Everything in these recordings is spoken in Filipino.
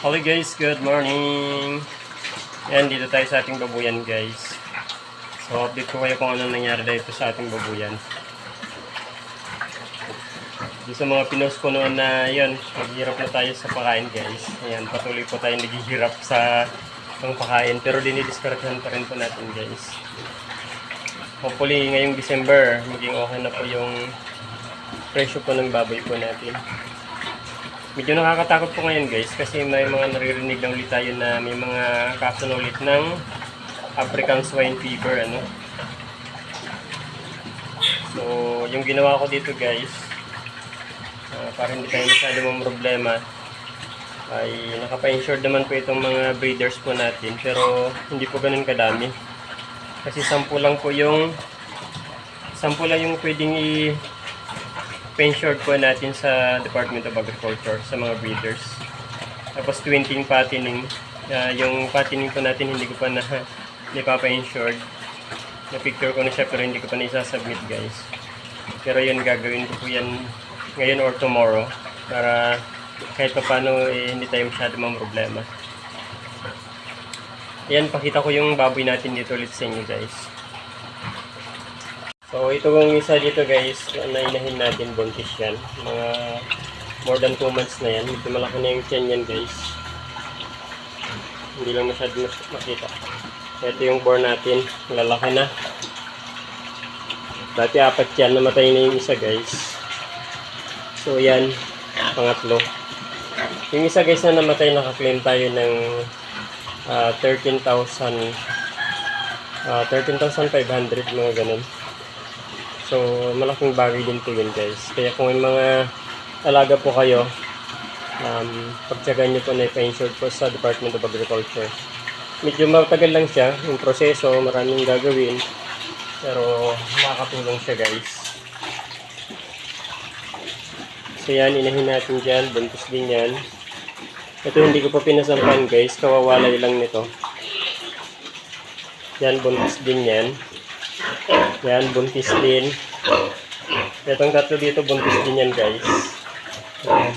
Hello guys, good morning! Yan, dito tayo sa ating babuyan guys. So, update ko kayo kung ano nangyari dito sa ating babuyan. Doon sa mga pinost ko noon na yun, maghihirap na tayo sa pakain guys. Ayan, patuloy po tayo naghihirap sa pang pakain. Pero dinidiskartehan pa rin po natin guys. Hopefully ngayong December, maging okay na po yung presyo po ng baboy po natin. Medyo nakakatakot po ngayon guys kasi may mga naririnig na ulit tayo na may mga kaso na ulit ng African swine fever ano. So, yung ginawa ko dito guys, ah, para hindi tayo masyado mong problema, ay nakapa-insured naman po itong mga breeders po natin pero hindi po ganun kadami. Kasi sampu lang po yung sampu lang yung pwedeng i pa-insured po natin sa Department of Agriculture sa mga breeders. Tapos twinting patining. Ah, yung patining po natin hindi ko pa na hindi pa pa-insured. Na-picture ko na siya pero hindi ko pa na isasubmit guys. Pero yun gagawin ko po yan ngayon or tomorrow para kahit pa paano eh, hindi tayo masyado mga problema. Ayan, pakita ko yung baboy natin dito ulit sa inyo guys. So, ito yung isa dito guys, na inahin natin buntis yan. Mga more than 2 months na yan. Medyo malaki na yung tiyan yan guys. Hindi lang masyado mas- makita. Ito yung born natin, lalaki na. Dati apat yan, namatay na yung isa guys. So yan, pangatlo. Yung isa guys na namatay, nakaklaim tayo ng ah, 13,000 ah, 13,500 mga ganun. So, malaking bagay din po yun guys. Kaya kung may mga alaga po kayo, um, pagtsagaan nyo po na ipa-insured po sa Department of Agriculture. Medyo matagal lang siya, yung proseso, maraming gagawin. Pero makakatulong siya guys. So yan, inahin natin dyan, buntis din yan. Ito hindi ko pa pinasampan guys, kawawalay lang nito. Yan, buntis din yan. Yan, buntis din. Itong tatlo dito, buntis din yan, guys. Ayan.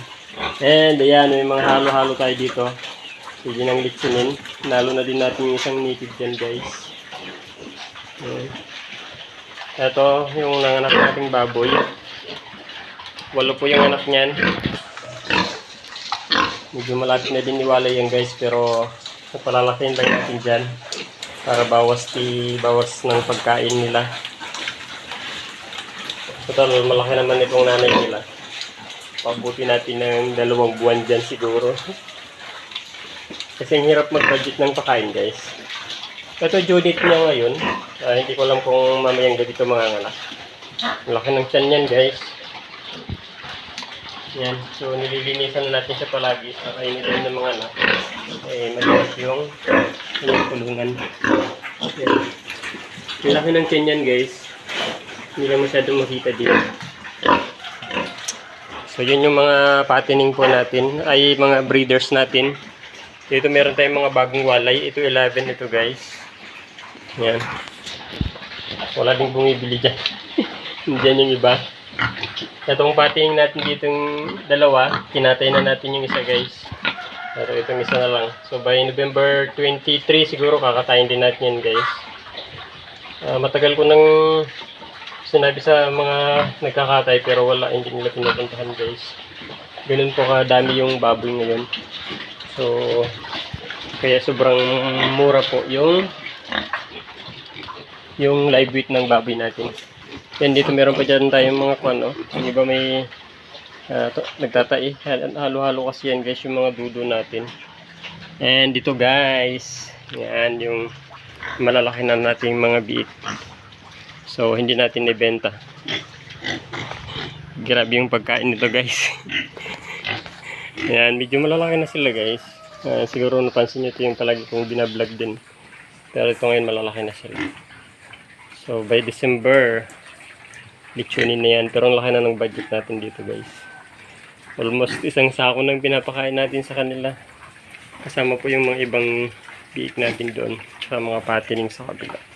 And, ayan, may mga halo-halo tayo dito. Pwede nang litsinin. Nalo na din natin yung isang native dyan, guys. Ito, yung nanganak nating baboy. Walo po yung anak niyan. Medyo malapit na din iwalay yan, guys. Pero, napalalakihin lang natin dyan para bawas ti bawas ng pagkain nila. Total, malaki naman itong nanay nila. Pabuti natin ng dalawang buwan dyan siguro. Kasi hirap mag-budget ng pakain guys. Ito Judith niya ngayon. Ah, hindi ko alam kung mamayang gabi ito mga anak. Malaki ng tiyan yan guys. Yan. So nililinisan na natin siya palagi sa kainitin ng mga anak. Eh, malinis yung yung kulungan. Yan. Ang laki ng tiyan yan guys. Hindi lang masyadong makita dito. So yun yung mga patining po natin. Ay mga breeders natin. Dito meron tayong mga bagong walay. Ito 11 ito guys. Yan. Wala ding bumibili dyan. Diyan yung iba. Itong patining natin ditong dalawa. Kinatay na natin yung isa guys. Pero itong isa na lang. So by November 23 siguro kakatayin din natin yan guys. Ah, matagal ko nang sinabi sa mga nagkakatay pero wala hindi nila pinupuntahan guys. Ganun po kadami yung baboy ngayon. So kaya sobrang mura po yung yung live weight ng baboy natin. Yan dito meron pa dyan tayong mga kwan no. Yung iba may uh, to, nagtatai. Halo-halo kasi yan guys yung mga dudo natin. And dito guys, yan yung malalaki na nating mga biik. So hindi natin ibenta. Grabe yung pagkain nito guys. yan, medyo malalaki na sila guys. Ah, siguro napansin nyo ito yung palagi kong binablog din. Pero ito ngayon malalaki na sila. So by December, litsunin na yan. Pero ang laki na ng budget natin dito guys. Almost isang sako nang pinapakain natin sa kanila. Kasama po yung mga ibang biik natin doon sa mga patining sa kabila.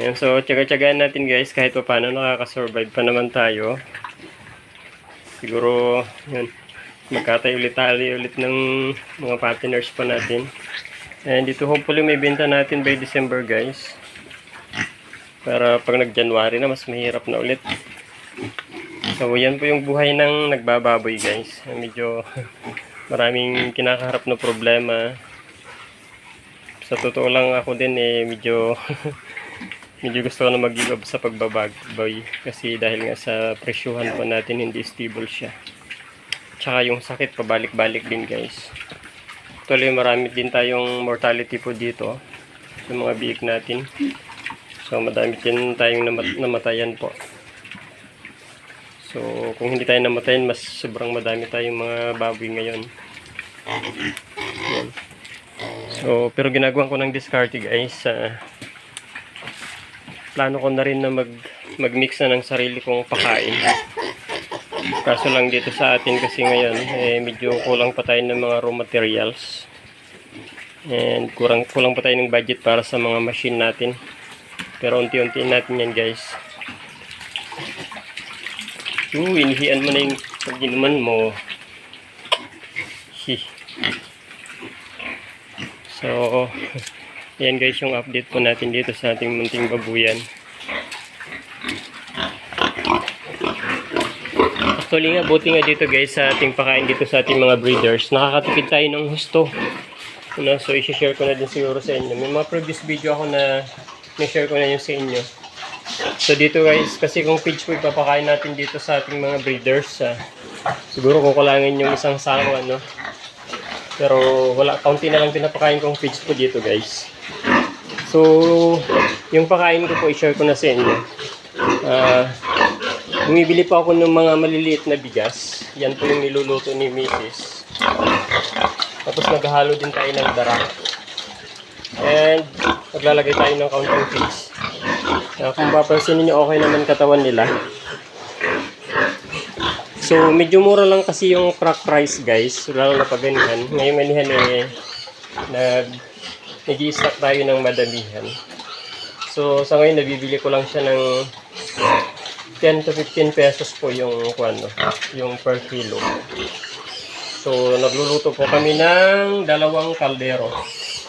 Ayan, so tsaga-tsagaan natin guys kahit pa paano nakakasurvive pa naman tayo. Siguro, yun, magkatay ulit tayo ulit ng mga patiners pa natin. And dito hopefully may benta natin by December guys. Para pag nag-January na mas mahirap na ulit. So yan po yung buhay ng nagbababoy guys. Medyo maraming kinakaharap na problema. Sa totoo lang ako din eh medyo medyo gusto ko na mag-give up sa pagbababoy kasi dahil nga sa presyuhan po natin hindi stable siya. Tsaka yung sakit pabalik-balik din guys. Actually marami din tayong mortality po dito sa mga biik natin. So madami din tayong namat- namatayan po. So kung hindi tayo namatayan mas sobrang madami tayong mga baboy ngayon. So pero ginagawa ko ng discarte guys sa plano ko na rin na mag mag-mix na ng sarili kong pakain. Kaso lang dito sa atin kasi ngayon, eh, medyo kulang pa tayo ng mga raw materials. And kurang, kulang pa tayo ng budget para sa mga machine natin. Pero unti-unti natin yan guys. Oo, inihian mo na yung pag-inuman mo. Hi. So, yan guys yung update po natin dito sa ating munting babuyan. Actually nga, buti nga dito guys sa ating pakain dito sa ating mga breeders. Nakakatipid tayo ng husto. Ano, so, isi-share ko na din siguro sa inyo. May mga previous video ako na na-share ko na yun sa inyo. So, dito guys, kasi kung feeds po ipapakain natin dito sa ating mga breeders, ah, siguro kukulangin yung isang sako, ano. Pero, wala, kaunti na lang pinapakain kong feeds po dito guys. So, yung pakain ko po, i-share ko na sa inyo. Ah, bumibili pa ako ng mga maliliit na bigas. Yan po yung niluluto ni Mrs. Tapos naghahalo din tayo ng dara. And maglalagay tayo ng counting fees. Uh, kung papansin niyo okay naman katawan nila. So medyo mura lang kasi yung crack price guys. Lalo na pag ganyan. Ngayon manihan eh nag nag stock tayo ng madamihan. So sa ngayon nabibili ko lang siya ng 10 to 15 pesos po yung ano, yung per kilo. So, nagluluto po kami ng dalawang kaldero.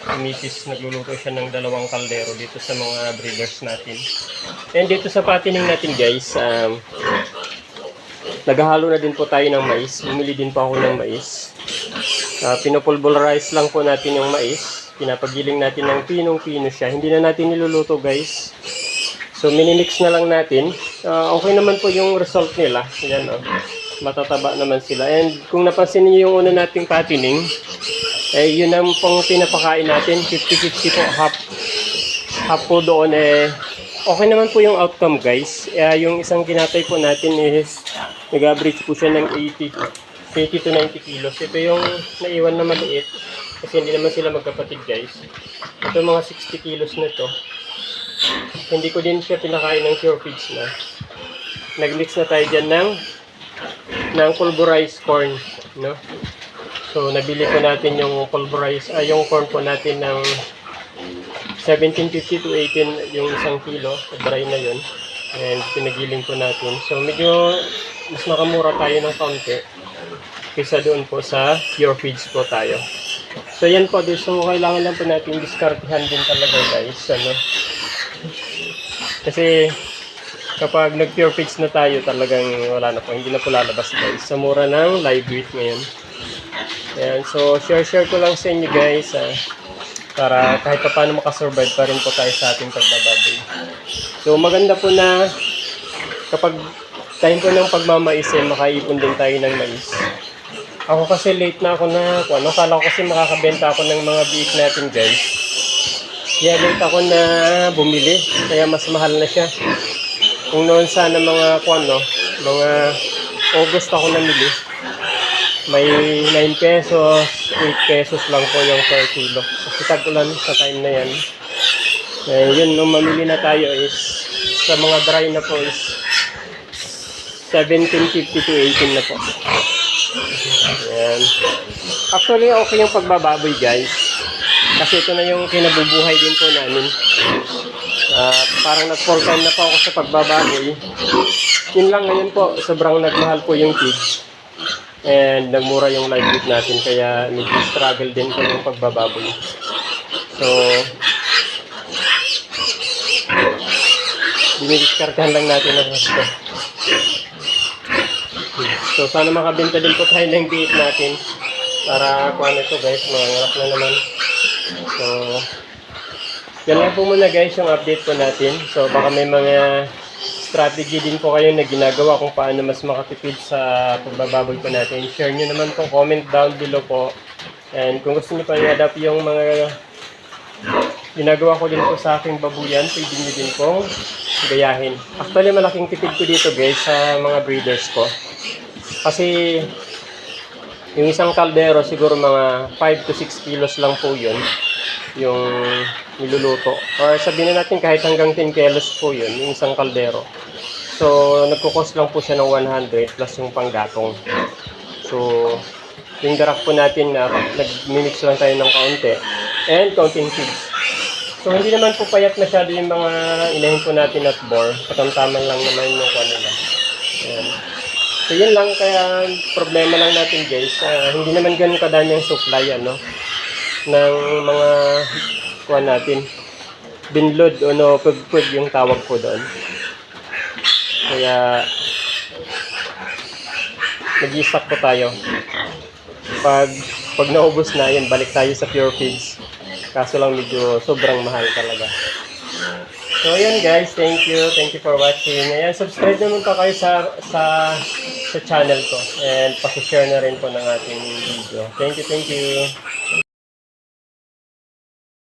Si Mrs. nagluluto siya ng dalawang kaldero dito sa mga breeders natin. And dito sa patining natin guys, um, naghahalo na din po tayo ng mais. Bumili din po ako ng mais. Uh, pinopulverize lang po natin yung mais. Pinapagiling natin ng pinong-pino siya. Hindi na natin niluluto guys. So, minimix na lang natin. Ah, okay naman po yung result nila. Yan, oh. Matataba naman sila. And kung napansin niyo yung una nating patining, eh, yun ang pang pinapakain natin. 50-50 po. Half, half po doon eh. Okay naman po yung outcome guys. Eh, yung isang kinatay po natin is nag-average po siya ng 80, 80 to 90 kilos. Ito yung naiwan na maliit. Kasi hindi naman sila magkapatid guys. Ito mga 60 kilos na to hindi ko din siya pinakain ng pure feeds na. Nag-mix na tayo dyan ng, ng pulverized corn. No? So, nabili ko natin yung pulverized, ay yung corn po natin ng 1750 to 18 yung isang kilo. Dry na yun. And pinagiling po natin. So, medyo mas nakamura tayo ng kaunti kaysa doon po sa pure feeds po tayo. So, yan po. So, kailangan lang po natin diskartihan din talaga guys. Ano? Kasi kapag nag-pure fix na tayo, talagang wala na po. Hindi na po lalabas guys. Sa mura ng live weight ngayon. Ayan. So, share-share ko lang sa inyo guys. ah, para kahit pa paano makasurvive pa rin po tayo sa ating pagbababoy. So, maganda po na kapag time po ng pagmamais eh, makaipon din tayo ng mais. Ako kasi late na ako na, kung ano, kala ko kasi makakabenta ako ng mga biik natin guys. Kaya late ako na bumili. Kaya mas mahal na siya. Kung noon sana mga kung ano, mga August ako namili. May 9 pesos, 8 pesos lang po yung per kilo. Kasi tag-ulan sa time na yan. Eh, yun, nung mamili na tayo is, sa mga dry na po is 17.50 to 18 na po. Ayan. Actually, okay yung pagbababoy guys. Kasi ito na yung kinabubuhay din po namin. Ah, parang nag full time na po ako sa pagbababoy. Yun lang ngayon po, sobrang nagmahal po yung feed. And nagmura yung live weight natin kaya medyo struggle din po yung pagbababoy. So, dinidiskartahan lang natin ang gusto. So, sana makabenta din po tayo ng biit natin para kung ano ito guys, mangarap na naman. So, yan lang po muna guys yung update po natin. So, baka may mga strategy din po kayo na ginagawa kung paano mas makatipid sa pagbababoy po natin. Share nyo naman po, comment down below po. And kung gusto nyo pa i-adapt yung mga ginagawa ko din po sa aking babuyan, pwede nyo din pong gayahin. Actually, malaking tipid ko dito guys sa mga breeders ko. Kasi yung isang kaldero siguro mga 5 to 6 kilos lang po yun yung niluluto. Or sabihin na natin kahit hanggang 10 kilos po yun, yung isang kaldero. So, nagkukos lang po siya ng 100 plus yung panggatong. So, yung darak po natin na nag-mix lang tayo ng kaunti and counting feeds. So, hindi naman po payat masyado yung mga inahin po natin at bore. Katamtaman lang naman yung kanila. Ayan. So, yun lang. Kaya, problema lang natin guys. ah, hindi naman ganun kadami ang supply, ano, ng mga, kuha natin. Binload o no, pag yung tawag po doon. Kaya, nag-i-stock po tayo. Pag, pag naubos na, yun, balik tayo sa pure feeds. Kaso lang medyo sobrang mahal talaga. So ayan guys, thank you. Thank you for watching. Ayan, subscribe naman pa kayo sa sa sa channel ko and paki-share na rin po ng ating video. Thank you, thank you.